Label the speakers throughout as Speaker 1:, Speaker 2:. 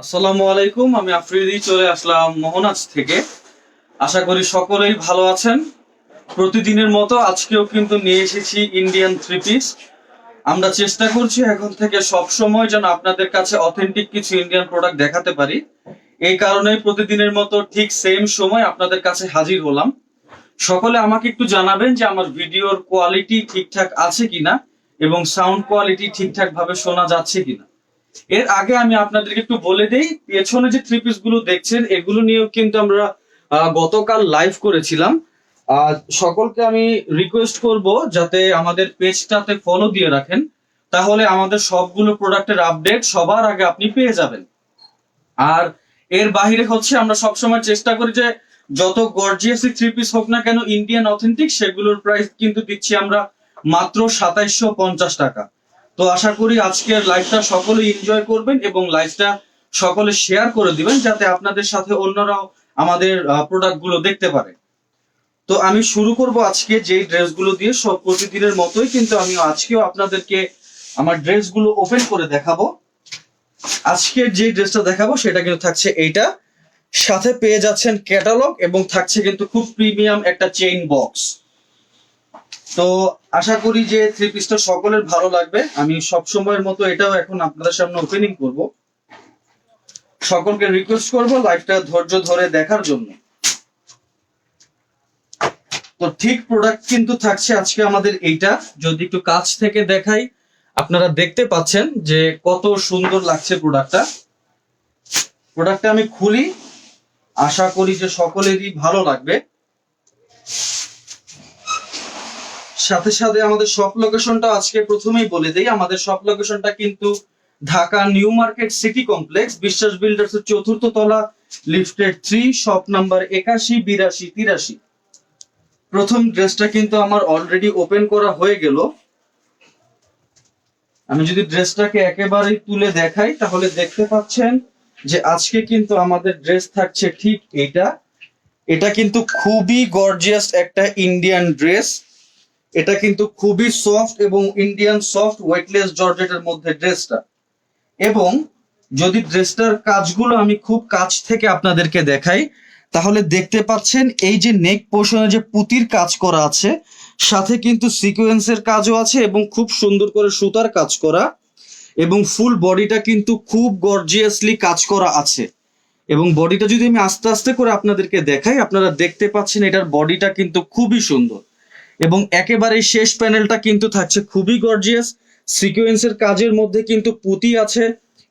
Speaker 1: আসসালামু আলাইকুম, আমি আফ্রিদি চলে আসলাম মোহনাজ থেকে। আশা করি সকলেই ভালো আছেন। প্রতিদিনের মতো আজকেও কিন্তু নিয়ে এসেছি ইন্ডিয়ান থ্রি পিস আমরা চেষ্টা করছি এখন থেকে সব সময় যেন আপনাদের কাছে অথেন্টিক কিছু ইন্ডিয়ান প্রোডাক্ট দেখাতে পারি। এই কারণেই প্রতিদিনের মতো ঠিক সেম সময় আপনাদের কাছে হাজির হলাম। সকলে আমাকে একটু জানাবেন যে আমার ভিডিওর কোয়ালিটি ঠিকঠাক আছে কিনা এবং সাউন্ড কোয়ালিটি ঠিকঠাক ভাবে শোনা যাচ্ছে কিনা। এর আগে আমি আপনাদেরকে একটু বলে দেই, পেছনে যে থ্রি পিসগুলো দেখছেন, এগুলো নিয়েও কিন্তু আমরা গতকাল লাইভ করেছিলাম। আর সকলকে আমি রিকোয়েস্ট করব যাতে আমাদের পেজটাতে ফলো দিয়ে রাখেন, তাহলে আমাদের সবগুলো প্রোডাক্টের আপডেট সবার আগে আপনি পেয়ে যাবেন। আর এর বাহিরে হচ্ছে আমরা সবসময় চেষ্টা করি যে, যত গর্জিয়াস থ্রি পিস হোক না কেন ইন্ডিয়ান অথেন্টিক সেগুলোর প্রাইস কিন্তু দিচ্ছি আমরা মাত্র সাতাইশশো পঞ্চাশ টাকা। তো আশা করি আজকের লাইভটা সকলে এনজয় করবেন এবং লাইভটা সকলে শেয়ার করে দিবেন যাতে আপনাদের সাথে অন্যরাও আমাদের প্রোডাক্টগুলো দেখতে পারে। তো আমি শুরু করব আজকে যে ড্রেসগুলো দিয়ে সব প্রতিদিনের মতোই, কিন্তু আমি আজকেও আপনাদেরকে আমার ড্রেসগুলো ওপেন করে দেখাবো। আজকে যে ড্রেসটা দেখাবো সেটা কিন্তু থাকছে এইটা। সাথে পেয়ে যাচ্ছেন ক্যাটালগ এবং থাকছে কিন্তু খুব প্রিমিয়াম একটা চেইন বক্স তো আশা করি যে থ্রি পিসটা সকলের ভালো লাগবে। আমি সব সময়ের মতো এটাও এখন আপনাদের সামনে ওপেনিং করব। সকলকে রিকোয়েস্ট করব লাইভটা ধৈর্য ধরে দেখার জন্য। তো ঠিক প্রোডাক্ট কিন্তু থাকছে আজকে আমাদের এইটা। যদি একটু কাছ থেকে দেখাই, আপনারা দেখতে পাচ্ছেন যে কত সুন্দর লাগছে প্রোডাক্টটা প্রোডাক্টটা আমি খুলি। আশা করি যে সকলেরই ভালো লাগবে। সাথে সাথে আমাদের শপ লোকেশনটা আজকে প্রথমেই বলে দেই। আমাদের শপ লোকেশনটা কিন্তু Dhaka new market city complex, Biswas builders চতুর্থ তলা লিফটেড থ্রি শপ নাম্বার একাশি, বিরাশি, তিরাশি। প্রথম ড্রেসটা কিন্তু আমার অলরেডি ওপেন করা হয়ে গেল। আমি যদি ড্রেসটাকে একেবারেই তুলে দেখাই, তাহলে দেখতে পাচ্ছেন যে আজকে কিন্তু আমাদের ড্রেস থাকছে ঠিক এটা। এটা কিন্তু খুবই গর্জিয়াস একটা ইন্ডিয়ান ড্রেস এটা কিন্তু খুবই সফট এবং ইন্ডিয়ান সফট ওয়েটলেস জর্জেটের মধ্যে ড্রেসটা এবং যদি ড্রেসটার কাজগুলো আমি খুব কাছ থেকে আপনাদেরকে দেখাই, তাহলে দেখতে পাচ্ছেন এই যে নেক পোর্শনে যে পুতির কাজ করা আছে, সাথে কিন্তু সিকোয়েন্সের কাজও আছে এবং খুব সুন্দর করে সুতার কাজ করা এবং ফুল বডিটা কিন্তু খুব গর্জিয়াসলি কাজ করা আছে। এবং বডিটা যদি আমি আস্তে আস্তে করে আপনাদেরকে দেখাই, আপনারা দেখতে পাচ্ছেন এটার বডিটা কিন্তু খুবই সুন্দর। এবং একেবারে শেষ প্যানেলটা কিন্তু থাকছে খুবই গর্জিয়াস সিকোয়েন্সের কাজের মধ্যে কিন্তু পুঁতি আছে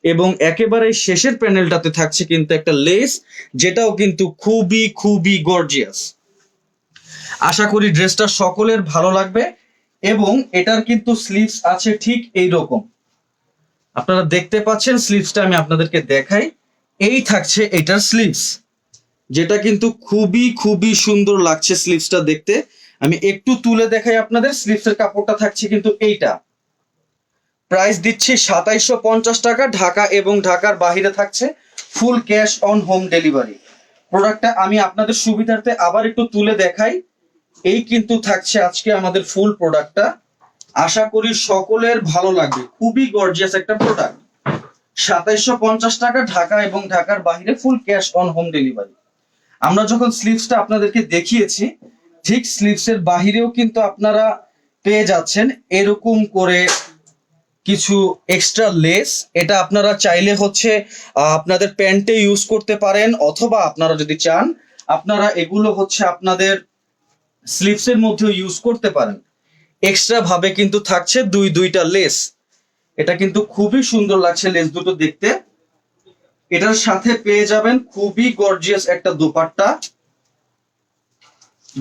Speaker 1: এবং একেবারে শেষের প্যানেলটাতে থাকছে কিন্তু একটা লেস যেটাও কিন্তু খুবই খুবই গর্জিয়াস আশা করি ড্রেসটা সকলের ভালো লাগবে এবং এটার কিন্তু স্লিভস আছে ঠিক এই রকম আপনারা দেখতে পাচ্ছেন স্লিভসটা আমি আপনাদেরকে দেখাই। এই থাকছে এটার স্লিভস যেটা কিন্তু খুবই খুবই সুন্দর লাগছে স্লিভসটা দেখতে। আমি একটু তুলে দেখাই আপনাদের স্লিভসের কাপড়টা থাকছে কিন্তু এইটা। প্রাইস দিচ্ছি সাতাইশশো পঞ্চাশ টাকা, ঢাকা এবং ঢাকার বাহিরে থাকছে full cash on home delivery. প্রোডাক্টটা আমি আপনাদের সুবিধার্থে আবার একটু তুলে দেখাই। এই কিন্তু থাকছে আজকে আমাদের ফুল প্রোডাক্টটা। আশা করি সকলের ভালো লাগবে। খুবই গর্জিয়াস একটা প্রোডাক্ট। সাতাইশশো পঞ্চাশ টাকা, ঢাকা এবং ঢাকার বাহিরে full cash on home delivery. আমরা যখন স্লিপসটা আপনাদেরকে দেখিয়েছি ঠিক স্লিভসের বাহিরেও কিন্তু আপনারা পেয়ে যাচ্ছেন এরকম করে কিছু এক্সট্রা লেস এটা আপনারা চাইলে হচ্ছে আপনাদের প্যান্টে ইউজ করতে পারেন অথবা আপনারা যদি চান, আপনারা এগুলো হচ্ছে আপনাদের স্লিভসের মধ্যেও ইউজ করতে পারেন। এক্সট্রা ভাবে কিন্তু থাকছে দুই, দুইটা লেস এটা কিন্তু খুবই সুন্দর লাগছে লেস দুটো দেখতে। এটার সাথে পেয়ে যাবেন খুবই গর্জিয়াস একটা দোপাট্টা।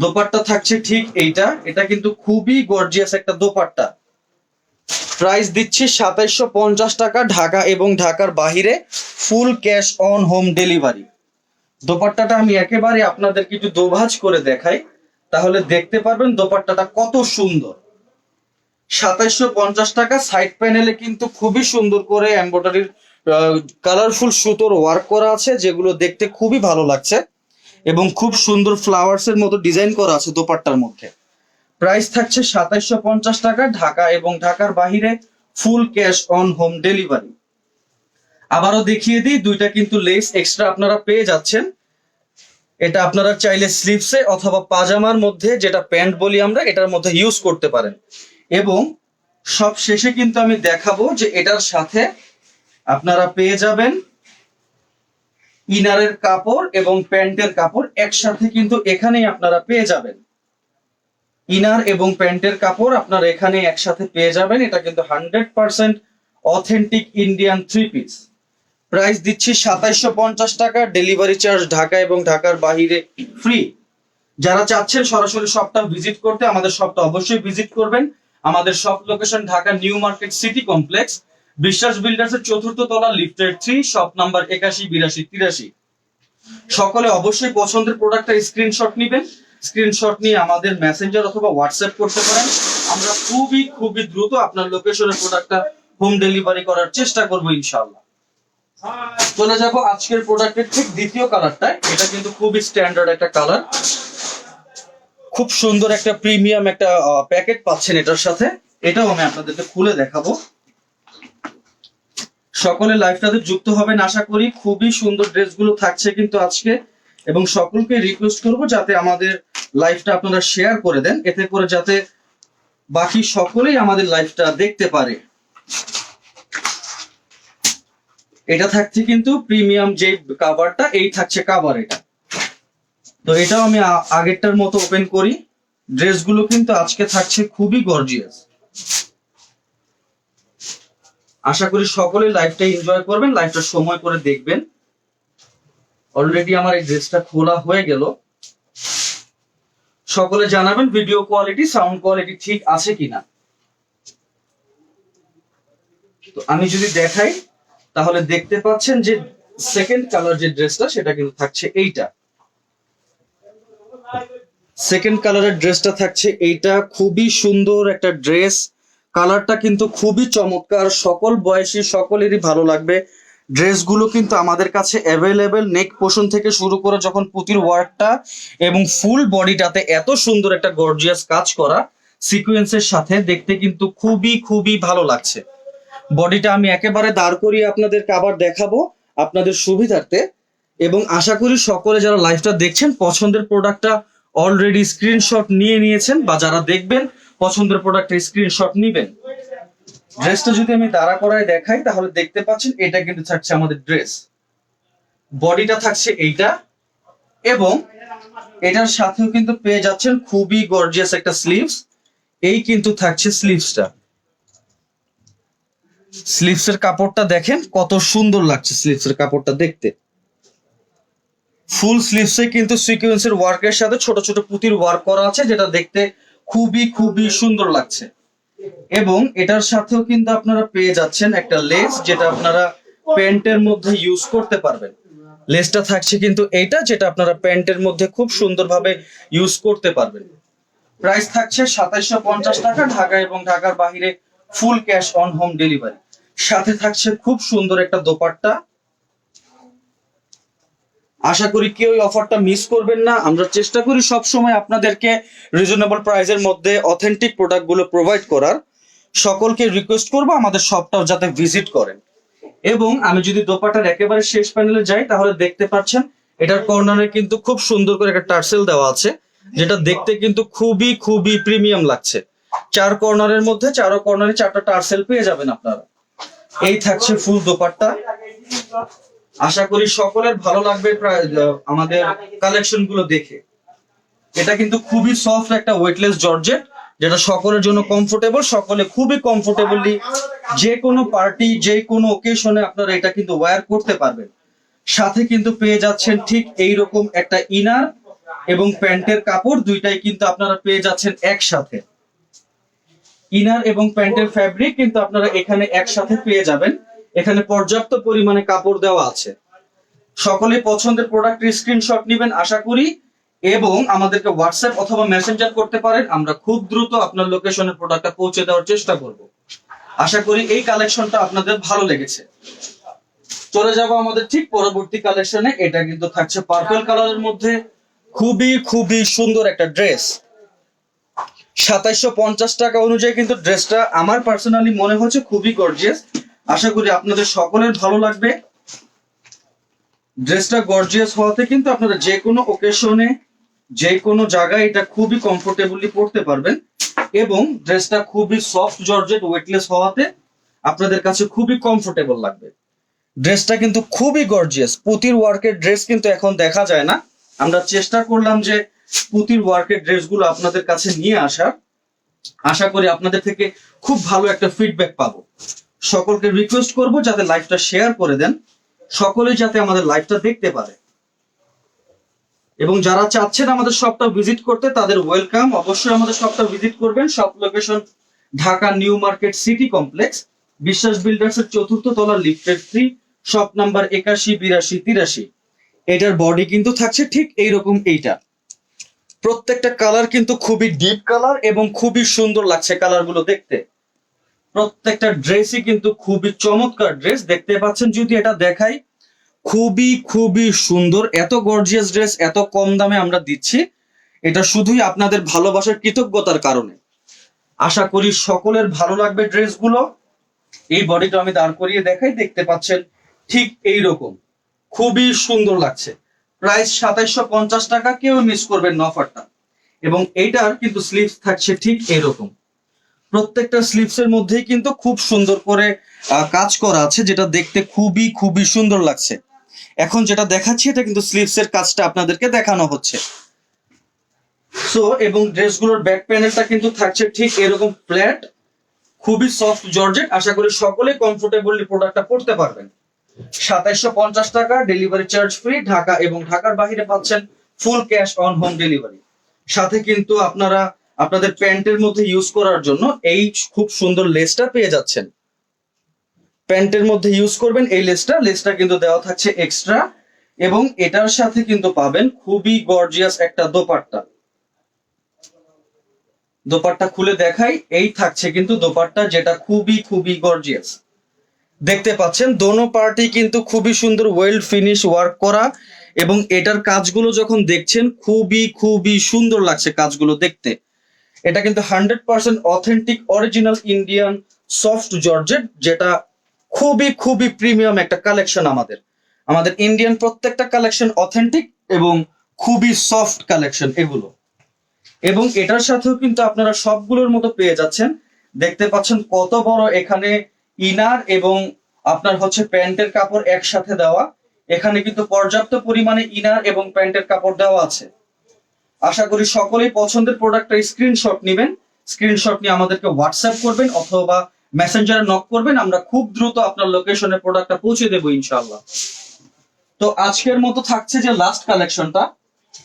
Speaker 1: দোপাট্টা থাকছে ঠিক এইটা। এটা কিন্তু খুবই গর্জিয়াস একটা দোপাট্টা। প্রাইস দিচ্ছি সাতাইশশো পঞ্চাশ টাকা ঢাকা এবং ঢাকার বাহিরে full cash on home delivery দোপাট্টাটা আমি একেবারে আপনাদেরকে একটু দোভাজ করে দেখাই। তাহলে দেখতে পারবেন দোপাট্টাটা কত সুন্দর। সাতাইশশো পঞ্চাশ টাকা সাইড প্যানেলে কিন্তু খুবই সুন্দর করে এমব্রয়ডারির কালারফুল সুতোর ওয়ার্ক করা আছে, যেগুলো দেখতে খুবই ভালো লাগছে। এবং খুব সুন্দর ফ্লাওয়ার্স এর মতো ডিজাইন করা আছে দোপাট্টার মধ্যে। প্রাইস থাকছে সাতাইশশো পঞ্চাশ টাকা ঢাকা এবং ঢাকার বাহিরে full cash on home delivery. আবারও দেখিয়ে দিই, দুইটা কিন্তু লেস এক্সট্রা আপনারা পেয়ে যাচ্ছেন। এটা আপনারা চাইলে স্লিভসে অথবা পাজামার মধ্যে যেটা প্যান্ট বলি আমরা, এটার মধ্যে ইউজ করতে পারেন। এবং সব শেষে কিন্তু আমি দেখাবো যে এটার সাথে আপনারা পেয়ে যাবেন ইনারের কাপড় এবং প্যান্টের কাপড় একসাথে কিন্তু এখানেই আপনারা পেয়ে যাবেন। ইনার এবং প্যান্টের কাপড় আপনারা এখানে একসাথে পেয়ে যাবেন। এটা কিন্তু hundred percent authentic Indian three piece. Price দিচ্ছি সাতাইশশো পঞ্চাশ টাকা, ডেলিভারি চার্জ ঢাকা এবং ঢাকার বাহিরে ফ্রি। যারা চাচ্ছেন সরাসরি শপটা ভিজিট করতে, আমাদের শপটা অবশ্যই ভিজিট করবেন। আমাদের shop location Dhaka new market city complex. Biswas builders এর চতুর্থ তলা লিফটের থ্রি শপ নাম্বার একাশি, বিরাশি, তিরাশি। সকলে অবশ্যই পছন্দের প্রোডাক্টটা স্ক্রিনশট নিবেন। স্ক্রিনশট নিয়ে আমাদের মেসেঞ্জার অথবা হোয়াটসঅ্যাপ করতে পারেন। আমরা খুবই খুবই দ্রুত আপনার লোকেশনের প্রোডাক্টটা হোম ডেলিভারি করার চেষ্টা করব ইনশাআল্লাহ। চলে যাব আজকের প্রোডাক্টের ঠিক দ্বিতীয় কালারটা এটা কিন্তু খুবই স্ট্যান্ডার্ড একটা কালার খুব সুন্দর একটা প্রিমিয়াম একটা প্যাকেট পাচ্ছেন এটার সাথে। এটাও আমি আপনাদেরকে খুলে দেখাবো। সকলে লাইফটাতে যুক্ত হবেন আশা করি। খুবই সুন্দর ড্রেসগুলো থাকছে কিন্তু আজকে। এবং সকলকে রিকোয়েস্ট করব যাতে আমাদের লাইফটা আপনারা শেয়ার করে দেন। এতে করে যাতে বাকি সকলেই আমাদের লাইফটা দেখতে পারে। এটা থাকছে কিন্তু প্রিমিয়াম যে কাভারটা এই থাকছে কাভার এটা। তো এটাও আমি আগেরটার মতো ওপেন করি। ড্রেসগুলো কিন্তু আজকে থাকছে খুবই গর্জিয়াস আশা করি সকলে লাইফটা এনজয় করবেন লাইফটা সময় করে দেখবেন। অলরেডি আমার এই ড্রেসটা খোলা হয়ে গেল। সকলে জানাবেন ভিডিও কোয়ালিটি সাউন্ড কোয়ালিটি ঠিক আছে কিনা। তো আমি যদি দেখাই, তাহলে দেখতে পাচ্ছেন যে সেকেন্ড কালার যে ড্রেসটা সেটা কিন্তু থাকছে এইটা। সেকেন্ড কালারের ড্রেসটা থাকছে এইটা। খুবই সুন্দর একটা ড্রেস কালারটা কিন্তু খুবই চমৎকার। সকল বয়সী সকলেরই ভালো লাগবে। ড্রেসগুলো কিন্তু আমাদের কাছে অ্যাভেলেবেল নেক পোষণ থেকে শুরু করে যখন পুঁতির ওয়ার্কটা এবং ফুল বডিটাতে এত সুন্দর একটা গর্জিয়াস কাজ করা সিকোয়েন্সের সাথে দেখতে কিন্তু খুবই খুবই ভালো লাগছে। বডিটা আমি একেবারে দাঁড় করিয়ে আপনাদেরকে আবার দেখাবো আপনাদের সুবিধার্থে এবং আশা করি সকলে যারা লাইভটা দেখছেন, পছন্দের প্রোডাক্টটা অলরেডি স্ক্রিনশট নিয়ে নিয়েছেন বা যারা দেখবেন পছন্দের প্রোডাক্টের স্ক্রিনশট নিবেন। ড্রেসটা যদি আমি দাঁড়া করায় দেখাই, তাহলে দেখতে পাচ্ছেন এটা কিন্তু থাকছে আমাদের ড্রেস বডিটা থাকছে এইটা এবং এটার সাথেও কিন্তু পেয়ে যাচ্ছেন খুবই গর্জিয়াস একটা স্লিভস এই কিন্তু থাকছে স্লিভসটা স্লিভসের কাপড়টা দেখেন, কত সুন্দর লাগছে স্লিভসের কাপড়টা দেখতে। ফুল স্লিভসে কিন্তু সিকোয়েন্সের ওয়ার্কের সাথে ছোট ছোট পুঁতির ওয়ার্ক করা আছে, যেটা দেখতে খুবই খুবই সুন্দর লাগছে। এবং এটার সাথেও কিন্তু আপনারা পেয়ে যাচ্ছেন একটা লেস যেটা আপনারা প্যান্টের মধ্যে ইউজ করতে পারবেন। লেসটা থাকছে কিন্তু এটা যেটা আপনারা প্যান্টের মধ্যে খুব সুন্দরভাবে ইউজ করতে পারবেন। প্রাইস থাকছে সাতাইশশো পঞ্চাশ টাকা ঢাকা এবং ঢাকার বাইরে full cash on home delivery সাথে থাকছে খুব সুন্দর একটা দোপাট্টা। আশা করি কেউ এই অফারটা মিস করবেন না। আমরা চেষ্টা করি সব সময় আপনাদেরকে রিজনেবল প্রাইসের মধ্যে অথেন্টিক প্রোডাক্টগুলো প্রোভাইড করার। সকলকে রিকোয়েস্ট করব আমাদের শপটাও যাতে ভিজিট করেন। এবং আমি যদি দোপাটার একেবারে শেষ প্যানেলে যাই, তাহলে দেখতে পাচ্ছেন এটার কর্নারে কিন্তু খুব সুন্দর করে একটা টার্সেল দেওয়া আছে, যেটা দেখতে কিন্তু খুবই খুবই প্রিমিয়াম লাগছে। চার কর্নারের মধ্যে, চারো কর্নারে চারটা টার্সেল পেয়ে যাবেন আপনারা। এই থাকছে ফুল দোপাট্টা। আশা করি সকলের ভালো লাগবে আমাদের কালেকশনগুলো দেখে। এটা কিন্তু খুবই সফট একটা ওয়েটলেস জর্জেট, যেটা সকলের জন্য কমফোর্টেবল সকলে খুবই কমফোর্টেবলি যে কোনো পার্টি যে কোনো ওকেশনে আপনারা এটা কিন্তু ওয়্যার করতে পারবেন। সাথে কিন্তু পেয়ে যাচ্ছেন ঠিক এই রকম একটা ইনার এবং প্যান্টের কাপড়, দুইটাই কিন্তু আপনারা পেয়ে যাচ্ছেন একসাথে। ইনার এবং প্যান্টের ফ্যাব্রিক কিন্তু আপনারা এখানে একসাথে পেয়ে যাবেন। এখানে পর্যাপ্ত পরিমাণে কাপড় দেওয়া আছে। সকলে পছন্দের প্রোডাক্টের স্ক্রিনশট নেবেন আশা করি, এবং আমাদেরকে হোয়াটসঅ্যাপ অথবা মেসেঞ্জার করতে পারেন। আমরা খুব দ্রুত আপনার লোকেশনের প্রোডাক্টটা পৌঁছে দেওয়ার চেষ্টা করব। আশা করি এই কালেকশনটা আপনাদের ভালো লেগেছে। চলে যাব আমাদের ঠিক পরবর্তী কালেকশনে এটা কিন্তু থাকছে পার্পল কালারের মধ্যে। খুবই খুবই সুন্দর একটা ড্রেস সাতাইশশো পঞ্চাশ টাকা অনুযায়ী কিন্তু ড্রেসটা আমার পার্সোনালি মনে হচ্ছে খুবই গর্জিয়াস আশা করি আপনাদের সকলের ভালো লাগবে। ড্রেসটা গর্জিয়াস হওয়াতে কিন্তু আপনারা যে কোনো ওকেশনে যে কোনো জায়গায় এটা খুবই কমফোর্টেবলি পরতে পারবেন এবং ড্রেসটা খুবই সফট জর্জেট ওয়েটলেস হওয়াতে আপনাদের কাছে খুবই কমফোর্টেবল লাগবে। ড্রেসটা কিন্তু খুবই গর্জিয়াস পুতির ওয়ার্কের ড্রেস কিন্তু এখন দেখা যায় না। আমরা চেষ্টা করলাম যে পুতির ওয়ার্কের ড্রেসগুলো আপনাদের কাছে নিয়ে আসার। আশা করি আপনাদের থেকে খুব ভালো একটা ফিডব্যাক পাবো। সকলকে রিকোয়েস্ট করব যাতে লাইভটা শেয়ার করে দেন। সকলে যাতে আমাদের লাইভটা দেখতে পারে। এবং যারা চাচ্ছেন আমাদের শপটা ভিজিট করতে, তাদের ওয়েলকাম অবশ্যই আমাদের শপটা ভিজিট করবেন। Shop location Dhaka new market city complex. Biswas builders এর চতুর্থ তলা লিফটেড থ্রি শপ নাম্বার একাশি, বিরাশি, তিরাশি। এটার বডি কিন্তু থাকছে ঠিক এইরকম এইটা। প্রত্যেকটা কালার কিন্তু খুবই ডিপ কালার এবং খুবই সুন্দর লাগছে কালারগুলো দেখতে। প্রত্যেকটা ড্রেসই কিন্তু খুবই চমৎকার ড্রেস দেখতে পাচ্ছেন যদি এটা দেখাই, খুবই খুবই সুন্দর। এত গর্জিয়াস ড্রেস এত কম দামে আমরা দিচ্ছি। এটা শুধুই আপনাদের ভালোবাসার কৃতজ্ঞতার কারণে। আশা করি সকলের ভালো লাগবে ড্রেসগুলো এই বডিটা আমি দাঁড় করিয়ে দেখাই, দেখতে পাচ্ছেন ঠিক এই রকম খুবই সুন্দর লাগছে। প্রাইস সাতাইশশো পঞ্চাশ টাকা, কেউ মিস করবেন অফারটা এবং এইটার কিন্তু স্লিভস থাকছে ঠিক এরকম প্রত্যেকটা স্লিভস এর মধ্যেই কিন্তু খুব সুন্দর করে কাজ করা আছে, যেটা দেখতে খুবই খুবই সুন্দর লাগছে। এখন যেটা দেখাচ্ছি, এটা কিন্তু স্লিভস এর কাজটা আপনাদেরকে দেখানো হচ্ছে। সো এবং ড্রেসগুলোর ব্যাক প্যানেলটা কিন্তু থাকছে ঠিক এরকম ফ্ল্যাট খুবই সফট জর্জেট। আশা করি সকলে কমফোর্টেবলি প্রোডাক্টটা পড়তে পারবেন। সাতাইশশো পঞ্চাশ টাকা ডেলিভারি চার্জ ফ্রি ঢাকা এবং ঢাকার বাইরে পাচ্ছেন full cash on home delivery সাথে কিন্তু আপনারা আপনাদের প্যান্টের মধ্যে ইউজ করার জন্য এই খুব সুন্দর লেসটা পেয়ে যাচ্ছেন। প্যান্টের মধ্যে ইউজ করবেন এই লেসটা লেসটা কিন্তু দেওয়া থাকছে এক্সট্রা এবং এটার সাথে কিন্তু পাবেন খুবই গর্জিয়াস একটা দোপাট্টা। দোপাট্টা খুলে দেখাই, এই থাকছে কিন্তু দোপাট্টা যেটা খুবই খুবই গর্জিয়াস দেখতে পাচ্ছেন, দোনো পার্টি কিন্তু খুবই সুন্দর ওয়েল ফিনিশ ওয়ার্ক করা এবং এটার কাজগুলো যখন দেখছেন, খুবই খুবই সুন্দর লাগছে কাজগুলো দেখতে। এটা কিন্তু hundred percent authentic, original Indian soft georgette, যেটা খুবই খুবই প্রিমিয়াম একটা কালেকশন আমাদের। আমাদের ইন্ডিয়ান প্রত্যেকটা কালেকশন অথেন্টিক এবং খুবই সফট কালেকশন এগুলো। এবং এটার সাথেও কিন্তু আপনারা সবগুলোর মতো পেয়ে যাচ্ছেন। দেখতে পাচ্ছেন কত বড় এখানে ইনার এবং আপনার হচ্ছে প্যান্টের কাপড় একসাথে দেওয়া। এখানে কিন্তু পর্যাপ্ত পরিমাণে ইনার এবং প্যান্টের কাপড় দেওয়া আছে। আশা করি সকলেই পছন্দের প্রোডাক্টটা স্ক্রিনশট নেবেন। স্ক্রিনশট নিয়ে আমাদেরকে হোয়াটসঅ্যাপ করবেন অথবা মেসেঞ্জারে নক করবেন। আমরা খুব দ্রুত আপনার লোকেশনে প্রোডাক্টটা পৌঁছে দেবো ইনশাআল্লাহ। তো আজকের মতো থাকছে যে লাস্ট কালেকশনটা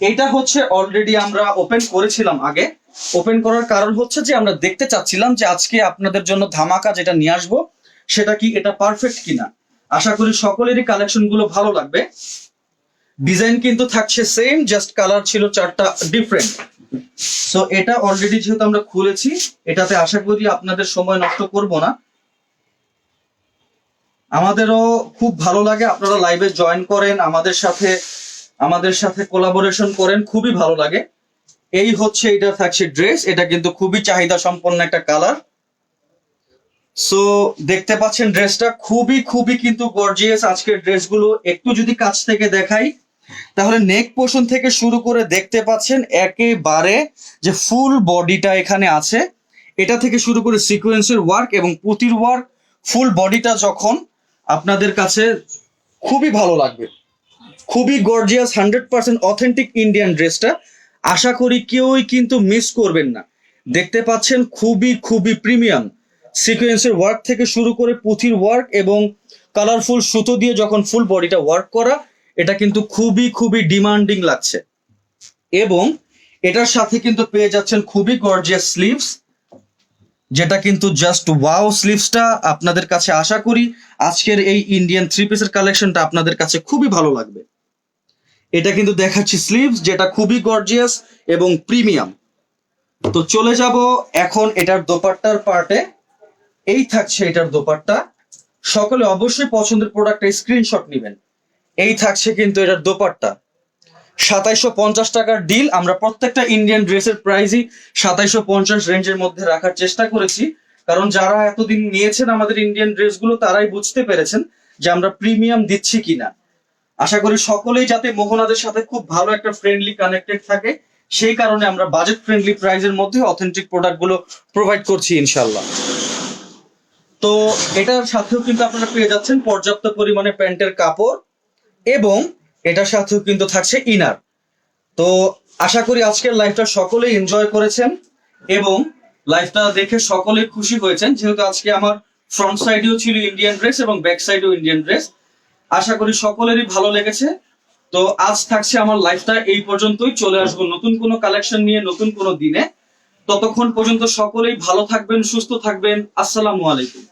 Speaker 1: এটা হচ্ছে অলরেডি আমরা ওপেন করেছিলাম আগে। ওপেন করার কারণ হচ্ছে যে আমরা দেখতে চাচ্ছিলাম যে আজকে আপনাদের জন্য ধামাকা যেটা নিয়ে আসব, সেটা কি এটা পারফেক্ট কিনা। আশা করি সকলেরই কালেকশনগুলো ভালো লাগবে। ডিজাইন কিন্তু থাকছে সেম জাস্ট কালার ছিল চারটা ডিফারেন্ট সো এটা অলরেডি যেহেতু আমরা খুলেছি, এটাতে আশা করি আপনাদের সময় নষ্ট করব না। আমাদেরও খুব ভালো লাগে, আপনারা লাইভে জয়েন করেন, আমাদের সাথে আমাদের সাথে কোলাবোরেশন করেন, খুবই ভালো লাগে। এই হচ্ছে, এটা থাকছে ড্রেস এটা কিন্তু খুবই চাহিদা সম্পন্ন একটা কালার সো দেখতে পাচ্ছেন ড্রেসটা খুবই খুবই কিন্তু গর্জিয়াস আজকের ড্রেসগুলো একটু যদি কাছ থেকে দেখাই তাহলে নেক পোর্শন থেকে শুরু করে দেখতে পাচ্ছেন একেবারে যে ফুল বডিটা এখানে আছে। এটা থেকে শুরু করে সিকোয়েন্সের ওয়ার্ক এবং পুতির ওয়ার্ক ফুল বডিটা যখন আপনাদের কাছে খুবই ভালো লাগবে। খুবই gorgeous hundred percent authentic Indian ড্রেসটা আশা করি কেউই কিন্তু মিস করবেন না। দেখতে পাচ্ছেন খুবই খুবই প্রিমিয়াম সিকোয়েন্সের ওয়ার্ক থেকে শুরু করে পুঁথির ওয়ার্ক এবং কালারফুল সুতো দিয়ে যখন ফুল বডিটা ওয়ার্ক করা এটা কিন্তু খুবই খুবই ডিমান্ডিং লাগছে। এবং এটার সাথে কিন্তু পেয়ে যাচ্ছেন খুবই গর্জিয়াস স্লিভস যেটা কিন্তু জাস্ট ওয়াও স্লিভসটা আপনাদের কাছে আশা করি আজকের এই ইন্ডিয়ান থ্রি পিসের কালেকশনটা আপনাদের কাছে খুবই ভালো লাগবে। এটা কিন্তু দেখাচ্ছি স্লিভস যেটা খুবই গর্জিয়াস এবং প্রিমিয়াম তো চলে যাব এখন এটার দোপাট্টার পার্টে এই থাকছে এটার দোপাট্টা। সকলে অবশ্যই পছন্দের প্রোডাক্টের স্ক্রিনশট নেবেন। এই থাকছে কিন্তু এটার দোপাট্টা। সাতাইশো পঞ্চাশ টাকার ডিল আমরা প্রত্যেকটা ইন্ডিয়ান ড্রেসের প্রাইসই সাতাইশো পঞ্চাশ রেঞ্জের মধ্যে রাখার চেষ্টা করেছি। কারণ যারা এতদিন নিয়েছেন আমাদের ইন্ডিয়ান ড্রেসগুলো, তারাই বুঝতে পেরেছেন যে আমরা প্রিমিয়াম দিচ্ছি কিনা। আশা করি সকলেই যাতে মোহনাদের সাথে খুব ভালো একটা ফ্রেন্ডলি কানেক্টেড থাকে, সেই কারণে আমরা বাজেট ফ্রেন্ডলি প্রাইজের মধ্যে অথেন্টিক প্রোডাক্টগুলো প্রোভাইড করছি ইনশাল্লাহ তো এটার সাথেও কিন্তু আপনারা পেয়ে যাচ্ছেন পর্যাপ্ত পরিমাণে প্যান্টের কাপড়। এবং এটার সাথেও কিন্তু থাকছে ইনার। তো আশা করি আজকের লাইফটা সকলেই এনজয় করেছেন এবং লাইফটা দেখে সকলেই খুশি হয়েছেন, যেহেতু আজকে আমার ফ্রন্ট সাইডেও ছিল ইন্ডিয়ান ড্রেস এবং ব্যাক সাইডেও ইন্ডিয়ান ড্রেস আশা করি সকলেরই ভালো লেগেছে। তো আজ থাকছে আমার লাইফটা এই পর্যন্তই। চলে আসব নতুন কোনো কালেকশন নিয়ে, নতুন কোনো দিনে। ততক্ষণ পর্যন্ত সকলেই ভালো থাকবেন, সুস্থ থাকবেন। আসসালামু আলাইকুম।